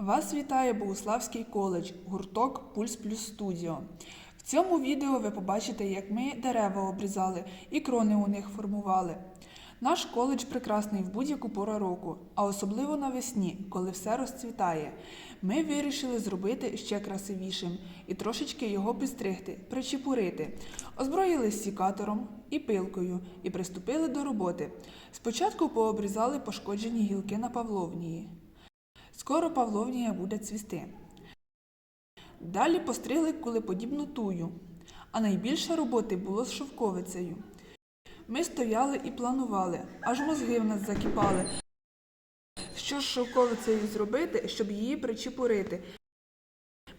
Вас вітає Богуславський коледж, гурток Пульс Плюс Студіо. В цьому відео ви побачите, як ми дерева обрізали і крони у них формували. Наш коледж прекрасний в будь-яку пору року, а особливо навесні, коли все розцвітає. Ми вирішили зробити ще красивішим і трошечки його підстригти, причепурити. Озброїлись сікатором і пилкою і приступили до роботи. Спочатку пообрізали пошкоджені гілки на павловнії. Скоро павловнія буде цвісти. Далі постригли кулеподібну тую, а найбільше роботи було з шовковицею. Ми стояли і планували, аж мозги в нас закипали. Що з шовковицею зробити, щоб її причепурити?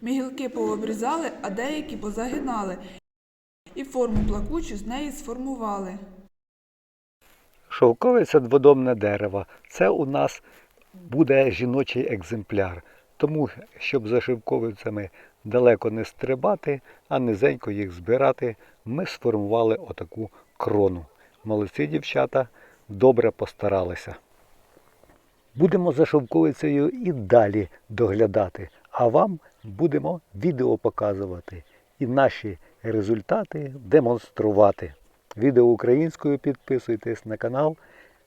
Ми гілки пообрізали, а деякі позагинали, і форму плакучу з неї сформували. Шовковиця дводомне дерево. Це у нас буде жіночий екземпляр. Тому, щоб за шовковицями далеко не стрибати, а низенько їх збирати, ми сформували отаку крону. Молодці дівчата добре постаралися. Будемо за шовковицею і далі доглядати, а вам будемо відео показувати і наші результати демонструвати. Відео українською підписуйтесь на канал,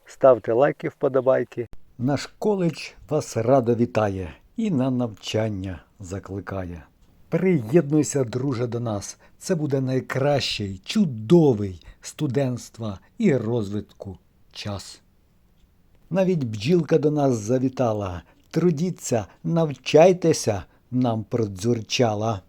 ставте лайки, вподобайки. Наш коледж вас радо вітає і на навчання закликає. Приєднуйся, друже, до нас. Це буде найкращий, чудовий студентства і розвитку час. Навіть бджілка до нас завітала. Трудіться, навчайтеся, нам продзюрчала.